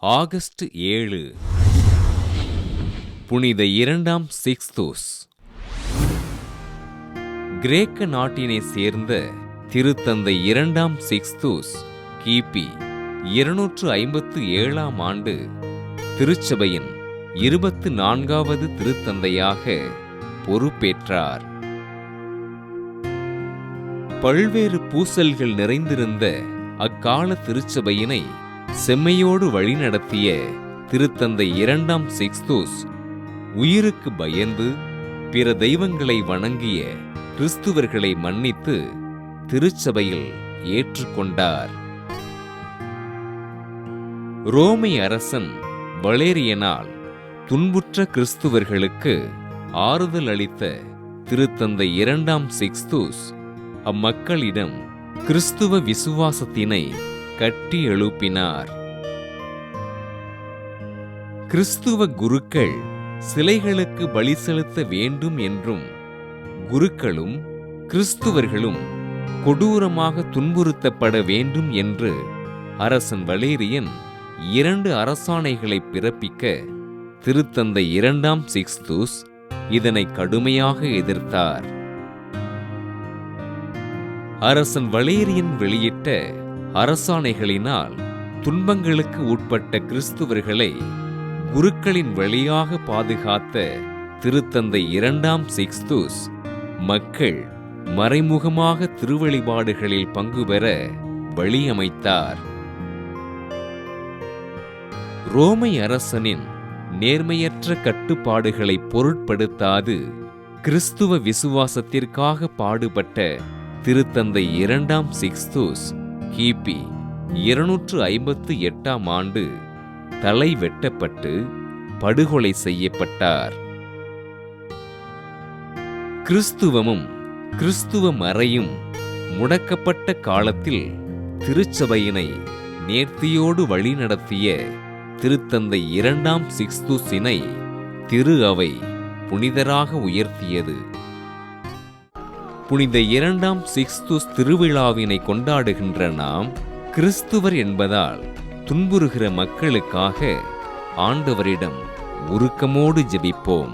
August ஏழு. புனித இரண்டாம் சிக்ஸ்தோஸ். கிரேக்க நாட்டினை சேர்ந்த திருத்தந்தை இரண்டாம் சிக்ஸ்தூஸ் கிபி இருநூற்று ஐம்பத்து ஏழாம் ஆண்டு திருச்சபையின் இருபத்து நான்காவது திருத்தந்தையாக பொறுப்பேற்றார். பல்வேறு பூசல்கள் நிறைந்திருந்த அக்கால திருச்சபையினை செம்மையோடு வழிநடத்திய திருத்தந்தை இரண்டாம் சிக்ஸ்தூஸ் உயிருக்கு பயந்து பிற தெய்வங்களை வணங்கிய கிறிஸ்துவர்களை மன்னித்து திருச்சபையில் ஏற்றுக்கொண்டார். ரோமை அரசன் வளேரியனால் துன்புற்ற கிறிஸ்துவர்களுக்கு ஆறுதல் அளித்த திருத்தந்தை இரண்டாம் சிக்ஸ்தூஸ் அம்மக்களிடம் கிறிஸ்துவ விசுவாசத்தினை கட்டி எழுப்பினார். கிறிஸ்துவ குருக்கள் சிலைகளுக்கு பலி செலுத்த வேண்டும் என்றும் குருக்களும் கிறிஸ்துவர்களும் கொடூரமாக துன்புறுத்தப்பட வேண்டும் என்று அரசன் வலேரியன் இரண்டு அரசாணைகளை பிறப்பிக்க திருத்தந்தை இரண்டாம் சிக்ஸ்தூஸ் இதனை கடுமையாக எதிர்த்தார். அரசன் வலேரியன் வெளியிட்ட அரசாணைகளினால் துன்பங்களுக்கு உட்பட்ட கிறிஸ்துவர்களை குருக்களின் வழியாக பாதுகாத்த திருத்தந்தை இரண்டாம் சிக்ஸ்தூஸ் மக்கள் மறைமுகமாக திருவழிபாடுகளில் பங்கு பெற வழியமைத்தார். ரோமை அரசனின் நேர்மையற்ற கட்டுப்பாடுகளை பொருட்படுத்தாது கிறிஸ்துவ விசுவாசத்திற்காக பாடுபட்ட திருத்தந்தை இரண்டாம் சிக்ஸ்தூஸ் கிபி இருநூற்று ஐம்பத்து எட்டாம் ஆண்டு தலை வெட்டப்பட்டு படுகொலை செய்யப்பட்டார். கிறிஸ்துவமும் கிறிஸ்துவ மறையும் முடக்கப்பட்ட காலத்தில் திருச்சபையினை நேர்த்தியோடு வழிநடத்திய திருத்தந்தை இரண்டாம் சிக்ஸ்தூசினை திரு அவை புனிதராக உயர்த்தியது. புனித இரண்டாம் சிக்ஸ்துஸ் திருவிழாவினை கொண்டாடுகின்ற நாம் கிறிஸ்துவர் என்பதால் துன்புறுகிற மக்களுக்காக ஆண்டவரிடம் உருக்கமோடு ஜெபிப்போம்.